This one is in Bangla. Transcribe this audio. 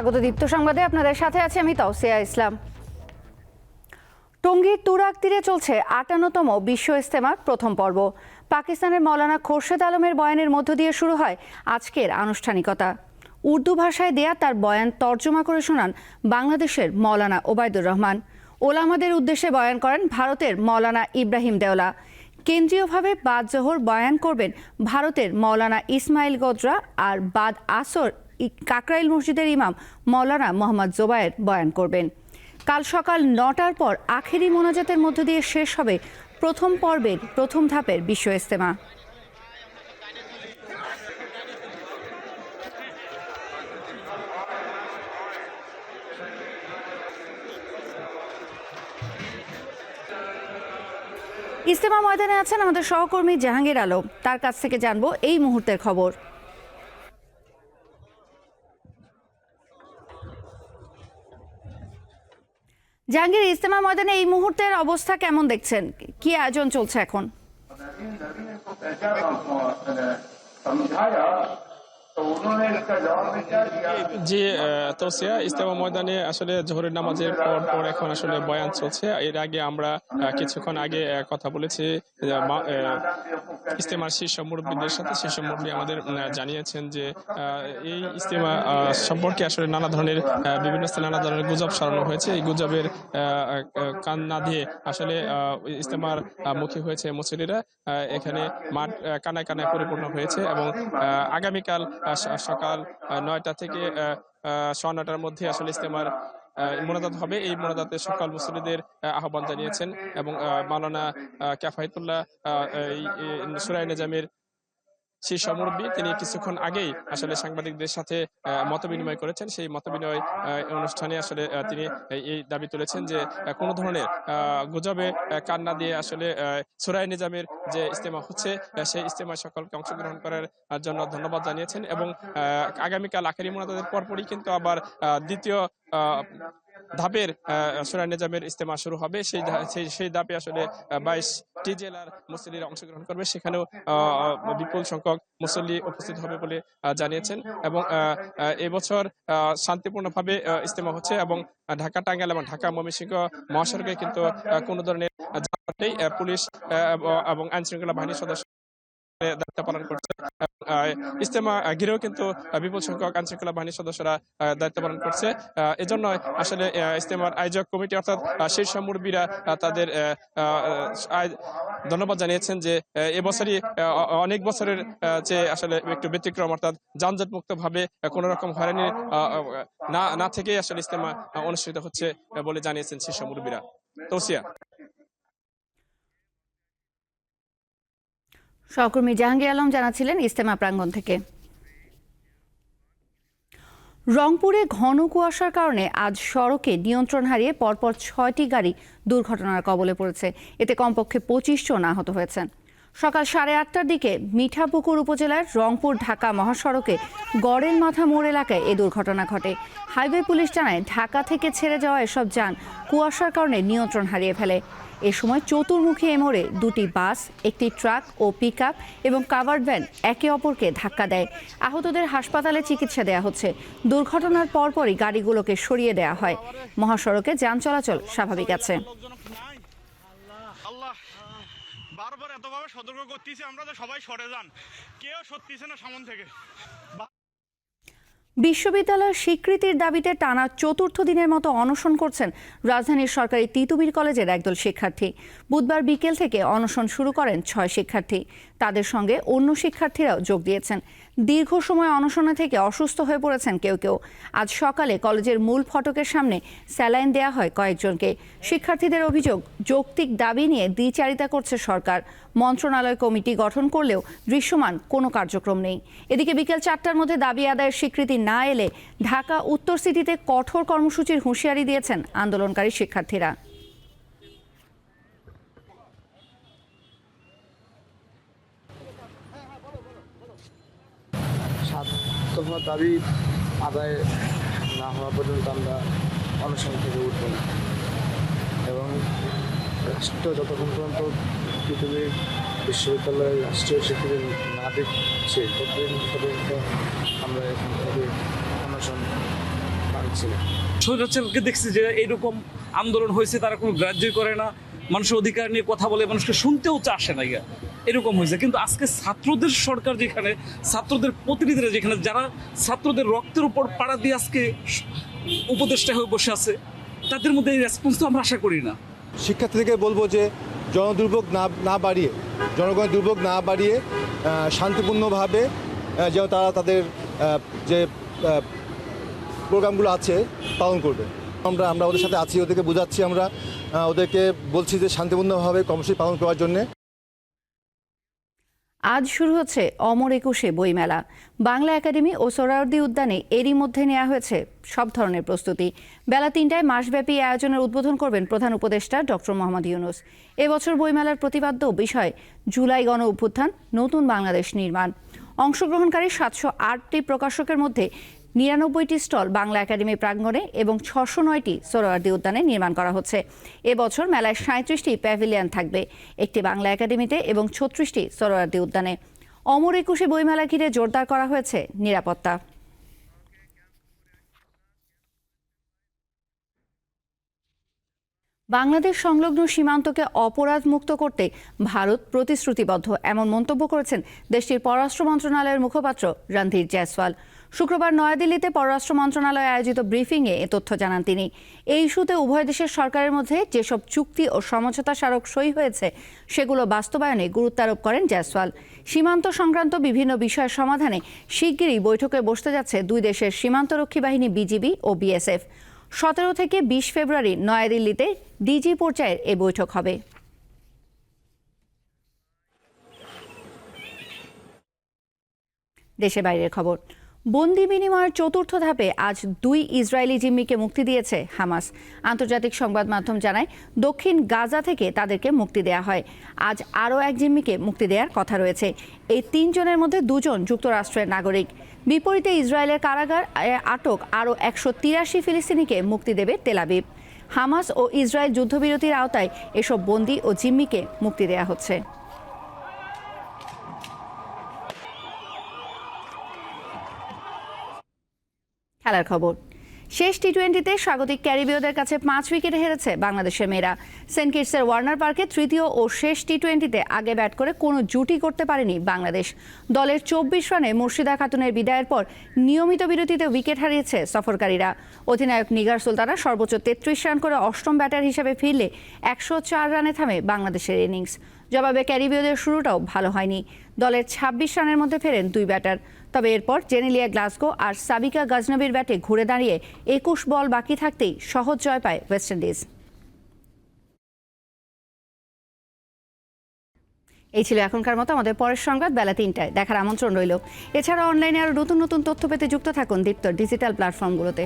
স্বাগত দীপ্ত সংবাদে। আপনাদের সাথে আছি আমি তাওসিয়া ইসলাম। টঙ্গীর তুরাক তীরে চলছে আটান্নতম বিশ্ব ইস্তেমার প্রথম পর্ব। পাকিস্তানের মৌলানা খোরশেদ আলমের বয়ানের মধ্য দিয়ে শুরু হয় আজকের আনুষ্ঠানিকতা। উর্দু ভাষায় দেয়া তার বয়ান তর্জমা করে শোনান বাংলাদেশের মৌলানা ওবায়দুর রহমান। ওলামাদের উদ্দেশ্যে বয়ান করেন ভারতের মৌলানা ইব্রাহিম দেওলা। কেন্দ্রীয়ভাবে বাদ জোহর বয়ান করবেন ভারতের মৌলানা ইসমাইল গোদরা আর বাদ আসর কাকরাইল মসজিদের ইমাম মৌলানা মোহাম্মদ জোবায়ের বয়ান করবেন। কাল সকাল নটার পর আখেরি মোনাজাতের মধ্য দিয়ে শেষ হবে প্রথম পর্বের প্রথম ধাপের বিশ্ব ইস্তেমা ইস্তেমা ময়দানে আছেন আমাদের সহকর্মী জাহাঙ্গীর আলম। তার কাছ থেকে জানব এই মুহূর্তের খবর। জাহাঙ্গীর ইস্তেমা ময়দানে এই মুহূর্তের অবস্থা কেমন দেখছেন? কি আয়োজন চলছে এখন? জি তোসিয়া ইস্তেমা ময়দানে আসলে জোহরের নামাজের পর পর এখন আসলে বয়ান চলছে। এর আগে আমরা কিছুক্ষণ আগে কথা বলেছি ইস্তেমার শীর্ষ মুরব্বীদের সাথে। শীর্ষ মুরব্বী আমাদের জানিয়েছেন যে এই ইস্তেমা সম্পর্কে আসলে নানা ধরনের বিভিন্ন স্থানে নানা ধরনের গুজব সরানো হয়েছে। এই গুজবের কান না দিয়ে আসলে ইস্তেমার মুখী হয়েছে মুসলিরা এখানে মাঠ কানায় কানায় পরিপূর্ণ হয়েছে এবং আগামীকাল সকাল নয়টা থেকে সোয়া নয়টার মধ্যে আসলে ইস্তেমার মোনাজাত হবে। এই মোনাজাতে সকল মুসলিদের আহ, আহ্বান জানিয়েছেন এবং মাওলানা এই সুরাই নিজামের শীর্ষ মুরব্বী তিনি কিছুক্ষণ আগেই আসলে সাংবাদিকদের সাথে মত বিনিময় করেছেন। সেই মত বিনিময় অনুষ্ঠানে আসলে তিনি এই- দাবি তুলেছেন যে কোনো ধরনের গুজবে কান্না দিয়ে আসলে সুরাই নিজামের যে ইস্তেমা হচ্ছে সেই ইস্তেমায় সকলকে অংশগ্রহণ করার জন্য ধন্যবাদ জানিয়েছেন এবং আগামীকাল আখেরি মোনাজাতের পরপরই কিন্তু আবার দ্বিতীয় ধাপের সুরাই নিজামের ইস্তেমা শুরু হবে। সেই সেই ধাপে আসলে বাইশটি জেলার মুসল্লিরা অংশগ্রহণ করবে। সেখানেও বিপুল সংখ্যক মুসল্লি উপস্থিত হবে বলে জানিয়েছেন এবং এবছর শান্তিপূর্ণভাবে ইস্তেমা হচ্ছে এবং ঢাকা টাঙ্গাইল এবং ঢাকা ময়মনসিংহ মহাসড়কে কিন্তু কোনো ধরনের পুলিশ এবং আইন শৃঙ্খলা বাহিনীর সদস্য, দায়িত্ব পালন করছে। ইস্তেমা ঘিরেও কিন্তু বিপুল সংখ্যক আইন শৃঙ্খলা বাহিনীর সদস্যরা দায়িত্ব পালন করছে। এজন্য আসলে ইস্তেমার আয়োজক কমিটি অর্থাৎ শীর্ষ মুরব্বীরা তাদের ধন্যবাদ জানিয়েছেন যে এবছরই অনেক বছরের যে আসলে একটু ব্যতিক্রম অর্থাৎ যানজট মুক্ত ভাবে কোনো রকম হয়রানি না না থেকেই আসলে ইস্তেমা অনুষ্ঠিত হচ্ছে বলে জানিয়েছেন শীর্ষ মুরব্বীরা তৌসিয়া। সহকর্মী জাহাঙ্গীর আলম জানাচ্ছিলেন ইস্তেমা প্রাঙ্গণ থেকে। রংপুরে ঘন কুয়াশার কারণে আজ সড়কে নিয়ন্ত্রণ হারিয়ে পরপর ছয়টি গাড়ি দুর্ঘটনার কবলে পড়েছে। এতে কমপক্ষে পঁচিশ জন আহত হয়েছেন। সকাল সাড়ে আটটার দিকে মিঠাপুকুর উপজেলার রংপুর ঢাকা মহাসড়কে গড়ের মাথা মোড় এলাকায় এ দুর্ঘটনা ঘটে। হাইওয়ে পুলিশ জানায়, ঢাকা থেকে ছেড়ে যাওয়া এসব যান কুয়াশার কারণে নিয়ন্ত্রণ হারিয়ে ফেলে। এ সময় চতুর্মুখী এ মোড়ে দুটি বাস, একটি ট্রাক ও পিকআপ এবং কাভার্ড ভ্যান একে অপরকে ধাক্কা দেয়। আহতদের হাসপাতালে চিকিৎসা দেওয়া হচ্ছে। দুর্ঘটনার পরপরই গাড়িগুলোকে সরিয়ে দেওয়া হয়। মহাসড়কে যান চলাচল স্বাভাবিক আছে। বারবার এতভাবে সতর্ক করতেছি আমরা তো সবাই সরে যান। কেউ সত্যিছে না সামন থেকে। বিশ্ববিদ্যালয়ের স্বীকৃতির দাবিতে টানা চতুর্থ দিনের মতো অনশন করছেন রাজধানীর সরকারি তিতুবির কলেজের একদল শিক্ষার্থী। বুধবার বিকেল থেকে অনশন শুরু করেন ছয় শিক্ষার্থী। তাদের সঙ্গে অন্য শিক্ষার্থীরাও যোগ দিয়েছেন। দীর্ঘ সময় অনশনে থেকে অসুস্থ হয়ে পড়েছেন কেউ কেউ। আজ সকালে কলেজের মূল ফটকের সামনে স্যালাইন দেয়া হয় কয়েকজনকে। শিক্ষার্থীদের অভিযোগ, যৌক্তিক দাবি নিয়ে দ্বিচারিতা করছে সরকার। মন্ত্রণালয় কমিটি গঠন করলেও দৃশ্যমান কোনো কার্যক্রম নেই। এদিকে বিকেল চারটার মধ্যে দাবি আদায়ের স্বীকৃতি না এলে ঢাকা উত্তর সিটিতে কঠোর কর্মসূচির হুঁশিয়ারি দিয়েছেন আন্দোলনকারী শিক্ষার্থীরা। দফা দাবি আদায় না হওয়া পর্যন্ত আমরা অনশন থেকে উঠব না। এবং রাষ্ট্র যতক্ষণ পর্যন্ত পৃথিবীর বিশ্ববিদ্যালয়ের রাষ্ট্রীয় স্বীকৃতি না দিচ্ছে, ততদিন পর্যন্ত আমরা এখান থেকে অনশন হচ্ছে না। স্বৈরাচারকে দেখছি যে এরকম আন্দোলন হয়েছে, তারা কোনো গ্রাহ্যই করে না। মানুষের অধিকার নিয়ে কথা বলে, মানুষকে শুনতেও চাষে না এরকম হয়েছে। কিন্তু আজকে ছাত্রদের সরকার যেখানে, ছাত্রদের প্রতিনিধিরা যেখানে, যারা ছাত্রদের রক্তের উপর পাড়া দিয়ে আজকে উপদেষ্টা হয়ে বসে আছে, তাদের মধ্যে এই রেসপন্স তো আমরা আশা করি না। শিক্ষার্থীদেরকে বলব যে, জনদুর্ভোগ না না বাড়িয়ে, জনগণের দুর্ভোগ না বাড়িয়ে শান্তিপূর্ণভাবে যেন তারা তাদের যে প্রোগ্রামগুলো আছে, পালন করবে। আমরা আমরা ওদের সাথে আছি, ওদেরকে বোঝাচ্ছি আমরা ওদেরকে বলছি যে শান্তিপূর্ণভাবে কর্মসূচি পালন করার জন্যে। আজ শুরু হচ্ছে অমর একুশে বইমেলা। বাংলা একাডেমি ও সোহরাওয়ার্দী উদ্যানে এরই মধ্যে নেওয়া হয়েছে সব ধরনের প্রস্তুতি। বেলা তিনটায় মাসব্যাপী আয়োজনের উদ্বোধন করবেন প্রধান উপদেষ্টা ডক্টর মোহাম্মদ ইউনুস। এবছর বইমেলার প্রতিপাদ্য বিষয়, জুলাই গণ অভ্যুত্থান, নতুন বাংলাদেশ নির্মাণ। অংশগ্রহণকারী সাতশো আটটি প্রকাশকের মধ্যে নিরানব্বইটি স্টল বাংলা একাডেমি প্রাঙ্গণে এবং ছশো নয়টি সোহরাওয়ার্দী উদ্যানে নির্মাণ করা হচ্ছে। এবছর মেলায় সাঁত্রিশটি প্যাভিলিয়ন থাকবে, একটি বাংলা একাডেমিতে এবং ছত্রিশটি সোহরাওয়ার্দী উদ্যানে। অমর একুশে বইমেলা ঘিরে জোরদার করা হয়েছে নিরাপত্তা। বাংলাদেশ সংলগ্ন সীমান্তকে অপরাধ মুক্ত করতে ভারত প্রতিশ্রুতিবদ্ধ, এমন মন্তব্য করেছেন দেশটির পররাষ্ট্র মন্ত্রণালয়ের মুখপাত্র রণধীর জয়সওয়াল। শুক্রবার নয়াদিল্লিতে পররাষ্ট্র মন্ত্রণালয়ে আয়োজিত ব্রিফিংয়ে এ তথ্য জানান তিনি। এই ইস্যুতে উভয় দেশের সরকারের মধ্যে যেসব চুক্তি ও সমঝোতা স্মারক সই হয়েছে, সেগুলো বাস্তবায়নে গুরুত্ব আরোপ করেন জয়সওয়াল। সীমান্ত সংক্রান্ত বিভিন্ন বিষয়ের সমাধানে শিগগিরই বৈঠকে বসতে যাচ্ছে দুই দেশের সীমান্তরক্ষী বাহিনী বিজিবি ও বিএসএফ। সতেরো থেকে বিশ ফেব্রুয়ারি নয়াদিল্লিতে ডিজি পর্যায়ের এ বৈঠক হবে। দেশে বাইরের খবর। বন্দি বিনিময়ের চতুর্থ ধাপে আজ দুই ইসরায়েলি জিম্মিকে মুক্তি দিয়েছে হামাস। আন্তর্জাতিক সংবাদ মাধ্যম জানায়, দক্ষিণ গাজা থেকে তাদেরকে মুক্তি দেওয়া হয়। আজ আরও এক জিম্মিকে মুক্তি দেওয়ার কথা রয়েছে। এই তিনজনের মধ্যে দুজন যুক্তরাষ্ট্রের নাগরিক। বিপরীতে ইসরায়েলের কারাগার আটক আরও একশো তিরাশি ফিলিস্তিনিকে মুক্তি দেবে তেলাবিব হামাস ও ইসরায়েল যুদ্ধবিরতির আওতায় এসব বন্দি ও জিম্মিকে মুক্তি দেওয়া হচ্ছে। খেলার খবর। শেষ টি টোয়েন্টিতে স্বাগতিক ক্যারিবীয়দের কাছে পাঁচ উইকেটে হেরেছে বাংলাদেশের মেয়েরা। সেন্ট কিটসের ওয়ার্নার পার্কে তৃতীয় ও শেষ টি টোয়েন্টিতে আগে ব্যাট করে কোনো জুটি করতে পারেনি বাংলাদেশ। দলের চব্বিশ রানে মুর্শিদা খাতুনের বিদায়ের পর নিয়মিত বিরতিতে উইকেট হারিয়েছে সফরকারীরা। অধিনায়ক নিগার সুলতানা সর্বোচ্চ তেত্রিশ রান করে অষ্টম ব্যাটার হিসেবে ফিরলে একশো চার রানে থামে বাংলাদেশের ইনিংস। জবাবে ক্যারিবীয়দের শুরুটাও ভালো হয়নি। দলের ছাব্বিশ রানের মধ্যে ফেরেন দুই ব্যাটার। তবে এরপর জেনেলিয়া গ্লাসগো আর সাবিকা গাজনবির ব্যাটে ঘুরে দাঁড়িয়ে একুশ বল বাকি থাকতেই সহজ জয় পায় ওয়েস্ট ইন্ডিজ। এই ছিল এখনকার মতো আমাদের পরের সংবাদ, বেলা তিনটায়। দেখার আমন্ত্রণ রইল। এছাড়া অনলাইনে আরও নতুন নতুন তথ্য পেতে যুক্ত থাকুন দীপ্ত ডিজিটাল প্ল্যাটফর্মগুলোতে